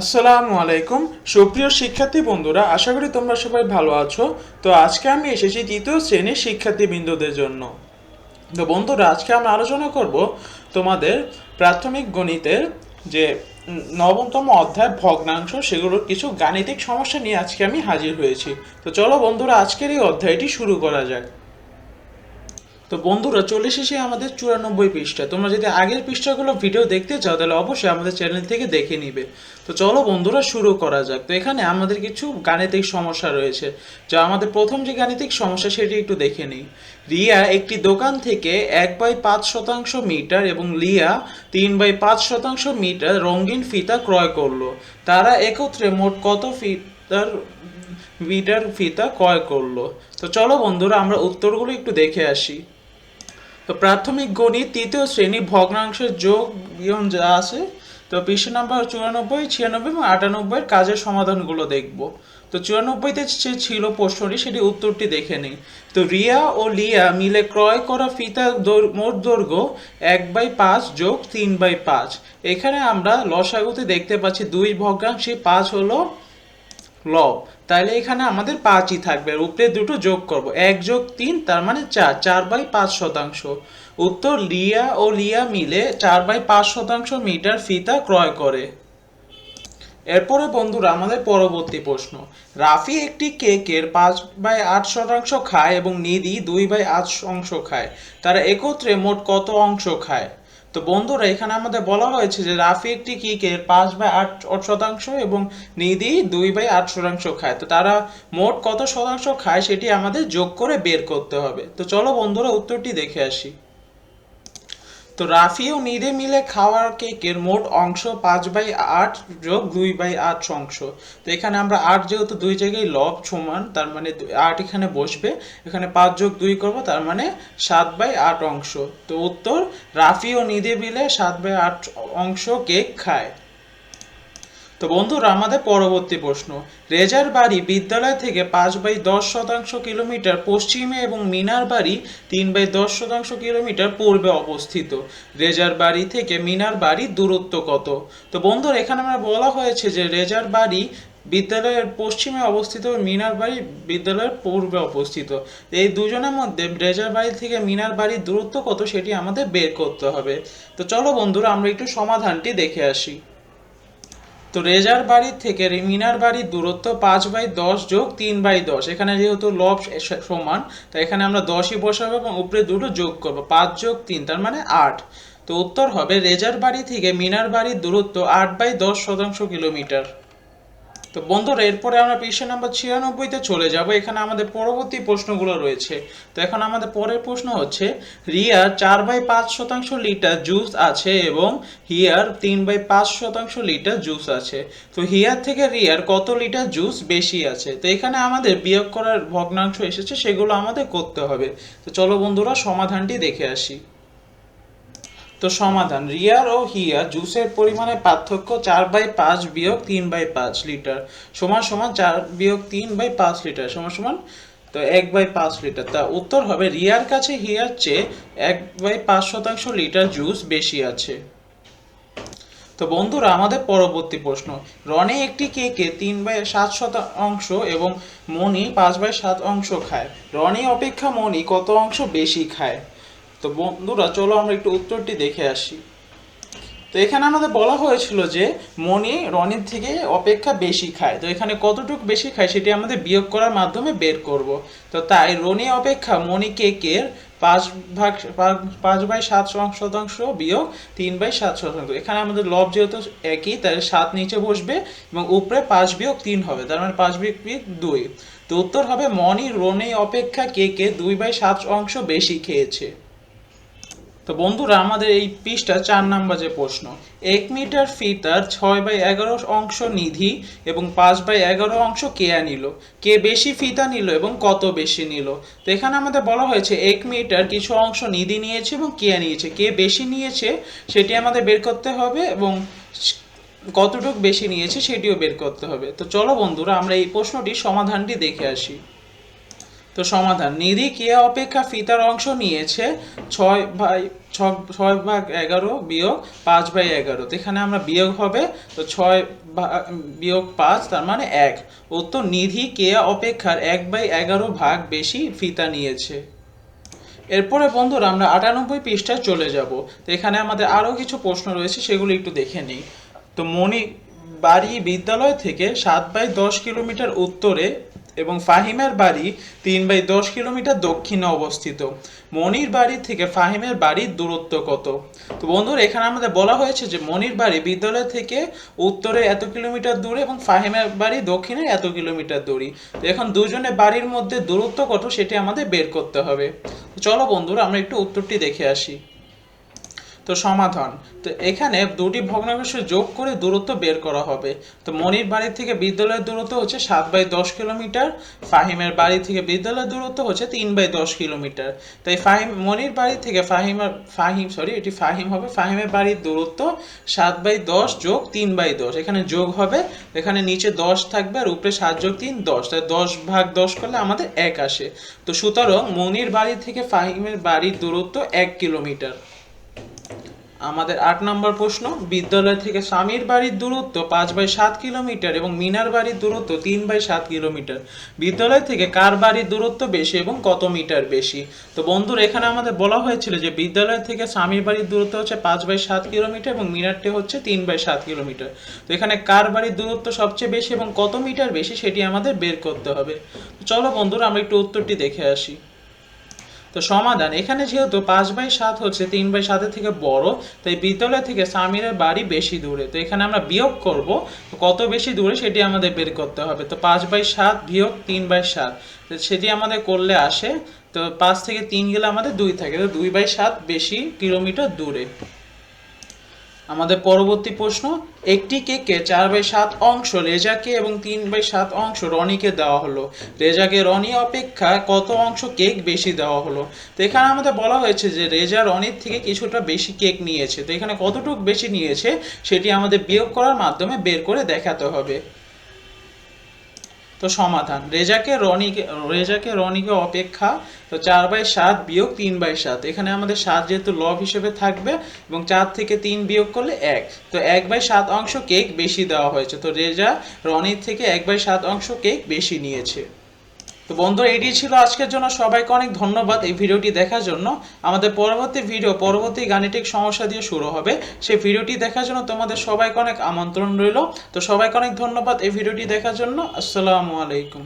আসসালামু আলাইকুম। সুপ্রিয় শিক্ষার্থী বন্ধুরা, আশা করি তোমরা সবাই ভালো আছো। তো আজকে আমি এসেছি তৃতীয় শ্রেণির শিক্ষার্থীবৃন্দদের জন্য। তো বন্ধুরা, আজকে আমরা আলোচনা করব তোমাদের প্রাথমিক গণিতের যে নবমতম অধ্যায় ভগ্নাংশ সেগুলোর কিছু গাণিতিক সমস্যা নিয়ে আজকে আমি হাজির হয়েছি। তো চলো বন্ধুরা, আজকের এই অধ্যায়টি শুরু করা যাক। তো বন্ধুরা, চলে এসেছি আমাদের চুরানব্বই পৃষ্ঠা তোমরা যদি আগের পৃষ্ঠাগুলো ভিডিও দেখতে চাও, তাহলে অবশ্যই আমাদের চ্যানেল থেকে দেখে নিবে। তো চলো বন্ধুরা, শুরু করা যাক। তো এখানে আমাদের কিছু গাণিতিক সমস্যা রয়েছে। যা আমাদের প্রথম যে গাণিতিক সমস্যা, সেটি একটু দেখে নিই। রিয়া একটি দোকান থেকে এক বাই পাঁচ শতাংশ মিটার এবং লিয়া তিন বাই পাঁচ শতাংশ মিটার রঙিন ফিতা ক্রয় করল। তারা একত্রে মোট কত ফিতার, মিটার ফিতা ক্রয় করল? তো চলো বন্ধুরা, আমরা উত্তরগুলো একটু দেখে আসি। তো প্রাথমিক গণিত তৃতীয় শ্রেণি ভগ্নাংশের যোগ বিয়ন যা আছে, তো পৃষ্ঠ নাম্বার চুরানব্বই, ছিয়ানব্বই এবং আটানব্বইয়ের কাজের সমাধানগুলো দেখব। তো চুরানব্বইতে যে ছিল প্রশ্নটি, সেটি উত্তরটি দেখে নিই। তো রিয়া ও লিয়া মিলে ক্রয় করা ফিতা মোট দৈর্ঘ্য এক বাই পাঁচ যোগ তিন বাই পাঁচ। এখানে আমরা লসাগুতে দেখতে পাচ্ছি দুই ভগ্নাংশে পাঁচ হলো লব তাহলে এখানে আমাদের পাঁচই থাকবে উপরে দুটো যোগ করব। এক যোগ তিন, তার মানে চার। চার বাই পাঁচ শতাংশ। উত্তর লিয়া ও লিয়া মিলে চার বাই পাঁচ শতাংশ মিটার ফিতা ক্রয় করে। এরপরে বন্ধুরা, আমাদের পরবর্তী প্রশ্ন। রাফি একটি কেকের পাঁচ বাই আট শতাংশ খায় এবং নিধি দুই বাই আট অংশ খায়। তারা একত্রে মোট কত অংশ খায়? তো বন্ধুরা, এখানে আমাদের বলা হয়েছে যে রাফি একটি কেকের পাঁচ বাই আট শতাংশ এবং নিধি দুই বাই আট শতাংশ খায়। তো তারা মোট কত শতাংশ খায় সেটি আমাদের যোগ করে বের করতে হবে। তো চলো বন্ধুরা, উত্তরটি দেখে আসি। তো রাফি ও নিদে মিলে খাওয়ার কেকের মোট অংশ পাঁচ বাই আট যোগ দুই বাই আট অংশ। তো এখানে আমরা আট যেহেতু দুই জায়গায় লব সমান, তার মানে আট এখানে বসবে, এখানে পাঁচ যোগ দুই করব, তার মানে সাত বাই আট অংশ। তো উত্তর, রাফি ও নিদে মিলে সাত বাই আট অংশ কেক খায়। তো বন্ধুরা, আমাদের পরবর্তী প্রশ্ন। রেজার বাড়ি বিদ্যালয় থেকে পাঁচ বাই দশ শতাংশ কিলোমিটার পশ্চিমে এবং মিনার বাড়ি তিন বাই দশ শতাংশ কিলোমিটার পূর্বে অবস্থিত। রেজার বাড়ি থেকে মিনার বাড়ির দূরত্ব কত? তো বন্ধুরা, এখানে আমরা বলা হয়েছে যে রেজার বাড়ি বিদ্যালয়ের পশ্চিমে অবস্থিত মিনার বাড়ি বিদ্যালয়ের পূর্বে অবস্থিত। এই দুজনের মধ্যে রেজার বাড়ি থেকে মিনার বাড়ির দূরত্ব কত সেটি আমাদের বের করতে হবে। তো চলো বন্ধুরা, আমরা একটু সমাধানটি দেখে আসি। তো রেজার বাড়ির থেকে রিমিনার বাড়ির দূরত্ব পাঁচ বাই দশ যোগ তিন বাই দশ। এখানে যেহেতু লব সমান, তো এখানে আমরা দশই বসাবো এবং উপরে দুটো যোগ করব, পাঁচ যোগ তিন, তার মানে আট। তো উত্তর হবে, রেজার বাড়ি থেকে মিনার বাড়ির দূরত্ব আট বাই দশ শতাংশ কিলোমিটার। তো বন্ধুরা, এরপরে আমরা পৃষ্ঠা নাম্বার ছিয়ানব্বইতে চলে যাব। এখানে আমাদের পরবর্তী প্রশ্নগুলো রয়েছে। তো এখন আমাদের পরের প্রশ্ন হচ্ছে রিয়ার চার বাই পাঁচ শতাংশ লিটার জুস আছে এবং হিয়ার তিন বাই পাঁচ শতাংশ লিটার জুস আছে। তো হিয়ার থেকে রিয়ার কত লিটার জুস বেশি আছে? তো এখানে আমাদের বিয়োগ করার ভগ্নাংশ এসেছে, সেগুলো আমাদের করতে হবে। তো চলো বন্ধুরা, সমাধানটি দেখে আসি। তো সমাধান। রিয়ার ও হিয়া জুসের পরিমাণের পার্থক্য চার বাই পাঁচ বিয়োগ তিন বাই পাঁচ লিটার। সমান সমান চার বিয়োগ তিন বাই পাঁচ লিটার। সমান সমান তো এক বাই পাঁচ লিটার। তা উত্তর হবে, রিয়ার কাছে হিয়ার চেয়ে এক বাই পাঁচ শতাংশ লিটার জুস বেশি আছে। তো বন্ধুরা, আমাদের পরবর্তী প্রশ্ন। রনি একটি কেকে তিন বাই সাত শতাংশ এবং মনি পাঁচ বাই সাত অংশ খায়। রনি অপেক্ষা মনি কত অংশ বেশি খায়? তো বন্ধুরা, চলো আমরা একটু উত্তরটি দেখে আসি। তো এখানে আমাদের বলা হয়েছিল যে মনি রনির থেকে অপেক্ষা বেশি খায়। তো এখানে কতটুকু বেশি খায় সেটি আমাদের বিয়োগ করার মাধ্যমে বের করব। তো তাই রনি অপেক্ষা মনি কেকের পাঁচ ভাগ, পাঁচ- বাই সাত শতাংশ বিয়োগ তিন বাই সাত শতাংশ। এখানে আমাদের লব যেহেতু একই, তাই সাত নিচে বসবে এবং উপরে পাঁচ বিয়োগ তিন হবে। তার মানে পাঁচ বিয়োগ বিয়োগ দুই। তো উত্তর হবে মনি রনি অপেক্ষা কেকে দুই বাই সাত অংশ বেশি খেয়েছে। তো বন্ধুরা, আমাদের এই পৃষ্ঠা চার নাম্বার যে প্রশ্ন। এক মিটার ফিতার ছয় বাই এগারো অংশ নিধি এবং পাঁচ বাই এগারো অংশ কেয়া নিল? কে বেশি ফিতা নিল এবং কত বেশি নিল? তো এখানে আমাদের বলা হয়েছে, এক মিটার কিছু অংশ নিধি নিয়েছে এবং কেয়া নিয়েছে। কে বেশি নিয়েছে সেটি আমাদের বের করতে হবে এবং কতটুকু বেশি নিয়েছে সেটিও বের করতে হবে। তো চলো বন্ধুরা, আমরা এই প্রশ্নটির সমাধানটি দেখে আসি। সমাধান। নিধি কেয়া অপেক্ষা ফিতার অংশ নিয়েছে, ছয় বাই, ছয় ভাগ এগারো বিয়োগ পাঁচ বাই এগারো। তো এখানে আমরা বিয়োগ হবে, তো ছয় ভাগ বিয়োগ পাঁচ, তার মানে এক। উত্তর নিধি কেয়া অপেক্ষার এক বাই এগারো ভাগ বেশি ফিতা নিয়েছে। এরপরে বন্ধুরা, আমরা আটানব্বই পৃষ্ঠায় চলে যাব। তো এখানে আমাদের আরও কিছু প্রশ্ন রয়েছে, সেগুলো একটু দেখে নিই। তো মণি বাড়ি বিদ্যালয় থেকে সাত বাই দশ কিলোমিটার উত্তরে এবং ফাহিমের বাড়ি তিন বাই দশ কিলোমিটার দক্ষিণে অবস্থিত। মনির বাড়ি থেকে ফাহিমের বাড়ির দূরত্ব কত? তো বন্ধুরা, এখানে আমাদের বলা হয়েছে যে মনির বাড়ি বিদ্যালয় থেকে উত্তরে এত কিলোমিটার দূরে এবং ফাহিমের বাড়ি দক্ষিণে এত কিলোমিটার দূরে। তো এখন দুজনে বাড়ির মধ্যে দূরত্ব কত সেটি আমাদের বের করতে হবে। চলো বন্ধুরা, আমরা একটু উত্তরটি দেখে আসি। তো সমাধান। তো এখানে দুটি ভগ্নাংশ যোগ করে দূরত্ব বের করা হবে। তো মনির বাড়ি থেকে বিদ্যালয়ের দূরত্ব হচ্ছে সাত বাই দশ কিলোমিটার, ফাহিমের বাড়ি থেকে বিদ্যালয়ের দূরত্ব হচ্ছে তিন বাই দশ কিলোমিটার। তাই ফাহিম, মনির বাড়ি থেকে ফাহিমের, ফাহিম সরি এটি ফাহিম হবে, ফাহিমের বাড়ির দূরত্ব সাত বাই দশ যোগ তিন বাই দশ। এখানে যোগ হবে, এখানে নিচে দশ থাকবে আর উপরে সাত যোগ তিন, দশ। তাই দশ ভাগ দশ করলে আমাদের এক আসে। তো সুতরাং মনির বাড়ি থেকে ফাহিমের বাড়ির দূরত্ব এক কিলোমিটার। আমাদের আট নম্বর প্রশ্ন, বিদ্যালয় থেকে স্বামীর বাড়ির দূরত্ব পাঁচ বাই সাত কিলোমিটার এবং মিনার বাড়ির দূরত্ব তিন বাই সাত কিলোমিটার। বিদ্যালয় থেকে কার বাড়ির দূরত্ব বেশি এবং কত মিটার বেশি? তো বন্ধুর, এখানে আমাদের বলা হয়েছিল যে বিদ্যালয় থেকে স্বামীর বাড়ির দূরত্ব হচ্ছে পাঁচ বাই সাত কিলোমিটার এবং মিনারটি হচ্ছে তিন বাই সাত কিলোমিটার। তো এখানে কার বাড়ির দূরত্ব সবচেয়ে বেশি এবং কত মিটার বেশি সেটি আমাদের বের করতে হবে। চলো বন্ধুরা, আমরা একটু উত্তরটি দেখে আসি। তো সমাধান, এখানে যেহেতু পাঁচ বাই সাত হচ্ছে তিন বাই সাতের থেকে বড়, তাই বিদ্যালয় থেকে সামিরের বাড়ি বেশি দূরে। তো এখানে আমরা বিয়োগ করব, তো কত বেশি দূরে সেটি আমাদের বের করতে হবে। তো পাঁচ বাই সাত বিয়োগ তিন বাই সাত, তো সেটি আমাদের করলে আসে, তো পাঁচ থেকে তিন গেলে আমাদের দুই থাকে, তো দুই বাই সাত বেশি কিলোমিটার দূরে। আমাদের পরবর্তী প্রশ্ন, একটি কেকে চার বাই সাত অংশ রেজাকে এবং তিন বাই সাত অংশ রনিকে দেওয়া হলো। রেজাকে রনি অপেক্ষা কত অংশ কেক বেশি দেওয়া হলো? তো এখানে আমাদের বলা হয়েছে যে রেজা রনির থেকে কিছুটা বেশি কেক নিয়েছে। তো এখানে কতটুক বেশি নিয়েছে সেটি আমাদের বিয়োগ করার মাধ্যমে বের করে দেখাতে হবে। তো সমাধান। রেজাকে রনিকে রেজাকে রনিকে অপেক্ষা তো চার বাই সাত বিয়োগ তিন বাই সাত। এখানে আমাদের সাত যেহেতু লব হিসেবে থাকবে এবং চার থেকে তিন বিয়োগ করলে এক। তো এক বাই সাত অংশ কেক বেশি দেওয়া হয়েছে। তো রেজা রনির থেকে এক বাই সাত অংশ কেক বেশি নিয়েছে। তো বন্ধুরা এটি ছিল আজকের জন্য। সবাইকে অনেক ধন্যবাদ এই ভিডিওটি দেখার জন্য। আমাদের পরবর্তী ভিডিও, পরবর্তী গাণিতিক সমস্যা দিয়ে শুরু হবে। সেই ভিডিওটি দেখার জন্য তোমাদের সবাইকে অনেক আমন্ত্রণ রইল। তো সবাইকে অনেক ধন্যবাদ এই ভিডিওটি দেখার জন্য। আসসালামু আলাইকুম।